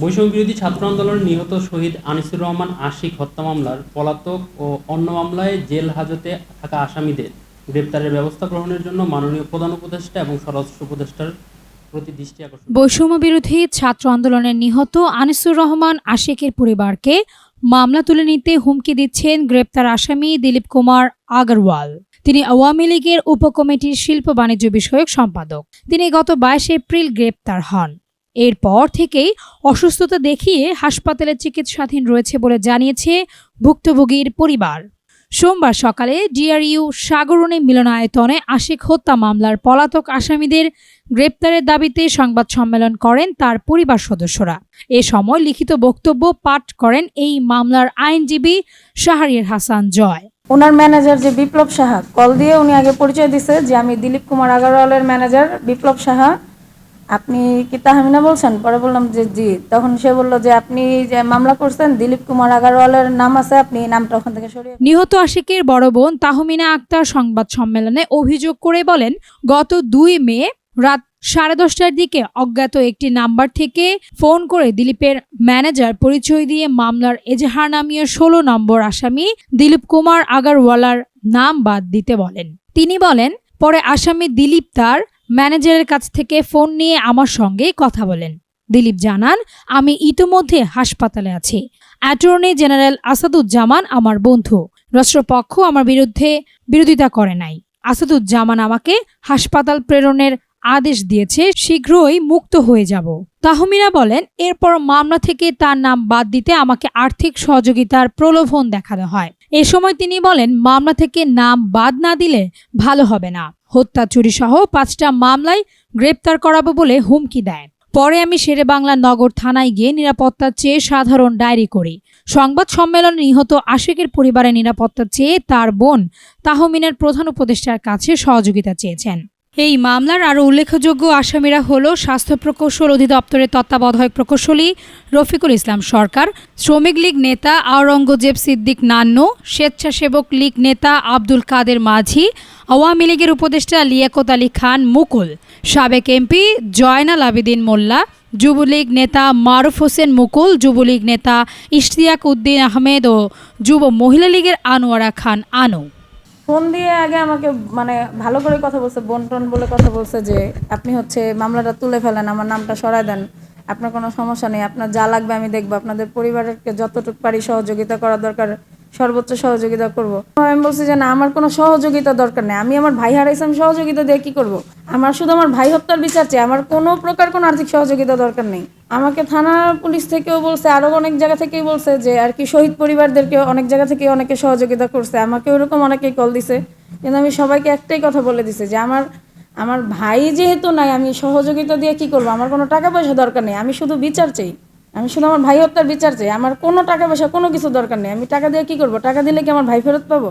বৈষম্য বিরোধী ছাত্র আন্দোলনে নিহত শহীদ আনিসুর রহমান, আশিক হত্যা মামলার পলাতক ও অন্য মামলায় জেল হাজতে থাকা আসামিদের গ্রেপ্তারের ব্যবস্থা গ্রহণের জন্য মাননীয় প্রধান উপদেষ্টা এবং স্বরাষ্ট্র উপদেষ্টার প্রতি দৃষ্টি আকর্ষণ বৈষম্য বিরোধী ছাত্র আন্দোলনে নিহত আনিসুর রহমান, আশিকের পরিবারকে মামলা তুলে নিতে হুমকি দিচ্ছেন গ্রেপ্তার আসামি দিলীপ কুমার আগরওয়াল। তিনি আওয়ামী লীগের উপকমিটির শিল্প বাণিজ্য বিষয়ক সম্পাদক। তিনি গত বাইশ এপ্রিল গ্রেপ্তার হন। এরপর থেকেই অসুস্থতা দেখিয়ে হাসপাতালে চিকিৎসাধীন রয়েছে বলে জানিয়েছে ভুক্তভোগীর পরিবার। সোমবার সকালে ডিআরইউ সাগরণী মিলনায়তনে আশিক হত্যা মামলার পলাতক আসামিদের গ্রেপ্তারের দাবিতে সংবাদ সম্মেলন করেন তার পরিবার সদস্যরা। এ সময় লিখিত বক্তব্য পাঠ করেন এই মামলার আইনজীবী শাহরিয়ার হাসান জয়। ওনার ম্যানেজার যে বিপ্লব সাহা, কল দিয়ে উনি আগে পরিচয় দিছে যে আমি দিলীপ কুমার আগারওয়ালের ম্যানেজার বিপ্লব সাহা। আপনি কি তাহমিনা বলছেন? পরে বললাম যে জি। তখন সে বলল যে আপনি যে মামলা করছেন, দিলীপ কুমার আগারওয়ালের নাম আছে, আপনি নামটা ওখান থেকে সরিয়ে নিহত আশিকের বড় বোন তাহমিনা আক্তার সংবাদ সম্মেলনে অভিযোগ করে বলেন, গত দুই মে রাত সাড়ে দশটার দিকে অজ্ঞাত একটি নাম্বার থেকে ফোন করে দিলীপের ম্যানেজার পরিচয় দিয়ে মামলার এজাহার নামীয় ষোলো নম্বর আসামি দিলীপ কুমার আগারওয়ালার নাম বাদ দিতে বলেন। তিনি বলেন, পরে আসামি দিলীপ তার ম্যানেজারের কাছ থেকে ফোন নিয়ে আমার সঙ্গে কথা বলেন। দিলীপ জানান, আমি ইতোমধ্যে হাসপাতালে আছি। অ্যাটর্নি জেনারেল আসাদুজ্জামান আমার বন্ধু। রাষ্ট্রপক্ষ আমার বিরুদ্ধে বিরোধিতা করে নাই। আসাদুজ্জামান আমাকে হাসপাতাল প্রেরণের আদেশ দিয়েছে, শীঘ্রই মুক্ত হয়ে যাব। তাহমিনা বলেন, এরপর মামলা থেকে তার নাম বাদ দিতে আমাকে আর্থিক সহযোগিতার প্রলোভন দেখানো হয়। এ সময় তিনি বলেন, মামলা থেকে নাম বাদ না দিলে ভালো হবে না। হত্যা চুরি সহ পাঁচটা মামলায় গ্রেপ্তার করাবো বলে হুমকি দেয়। পরে আমি শেরেবাংলা নগর থানায় গিয়ে নিরাপত্তা চেয়ে সাধারণ ডায়েরি করি। সংবাদ সম্মেলনে নিহত আশিকের পরিবারের নিরাপত্তা চেয়ে তার বোন তাহমিনার প্রধান উপদেষ্টার কাছে সহযোগিতা চেয়েছেন। এই মামলার আরও উল্লেখযোগ্য আসামিরা হল স্বাস্থ্য প্রকৌশল অধিদপ্তরের তত্ত্বাবধায়ক প্রকৌশলী রফিকুল ইসলাম সরকার, শ্রমিক লীগ নেতা আওরঙ্গজেব সিদ্দিক নান্নু, স্বেচ্ছাসেবক লীগ নেতা আব্দুল কাদের মাঝি, আওয়ামী লীগের উপদেষ্টা লিয়াকত আলী খান মুকুল, সাবেক এমপি জয়নাল আবেদিন মোল্লা, যুবলীগ নেতা মারুফ হোসেন মুকুল, যুবলীগ নেতা ইশতিয়াক উদ্দিন আহমেদ ও যুব মহিলা লীগের আনোয়ারা খান আনু। ফোন দিয়ে আগে আমাকে মানে ভালো করে কথা বলছে, বন্টন বলে কথা বলছে যে, আপনি হচ্ছে মামলাটা তুলে ফেলেন, আমার নামটা সরায় দেন। আপনার কোনো সমস্যা নেই, আপনার যা লাগবে আমি দেখব। আপনাদের পরিবারকে যতটুকু পারি সহযোগিতা করা দরকার, সর্বোচ্চ সহযোগিতা করব। আমি বলছি যে, না, আমার কোনো সহযোগিতা দরকার নেই। আমি আমার ভাই হারাইছি, আমি সহযোগিতা দিয়ে কি করব? আমার শুধু আমার ভাই হত্যার বিচার চাই। আমার কোনো প্রকার কোনো আর্থিক সহযোগিতা দরকার নেই। আমাকে থানা পুলিশ থেকেও বলছে আরও অনেক জায়গা থেকেই বলছে যে আর কি শহীদ পরিবারদেরকে অনেক জায়গা থেকে অনেকে সহযোগিতা করছে। আমাকে ওরকম অনেকেই কল দিছে। কিন্তু আমি সবাইকে একটাই কথা বলে দিছি যে আমার আমার ভাই যেহেতু নাই, আমি সহযোগিতা দিয়ে কি করব? আমার কোনো টাকা পয়সা দরকার নেই। আমি শুধু বিচার চাই। আমি শুধু আমার ভাই হত্যার বিচার চাই। আমার কোনো টাকা পয়সা কোনো কিছু দরকার নেই। আমি টাকা দিয়ে কি করব? টাকা দিলে কি আমার ভাই ফেরত পাবো?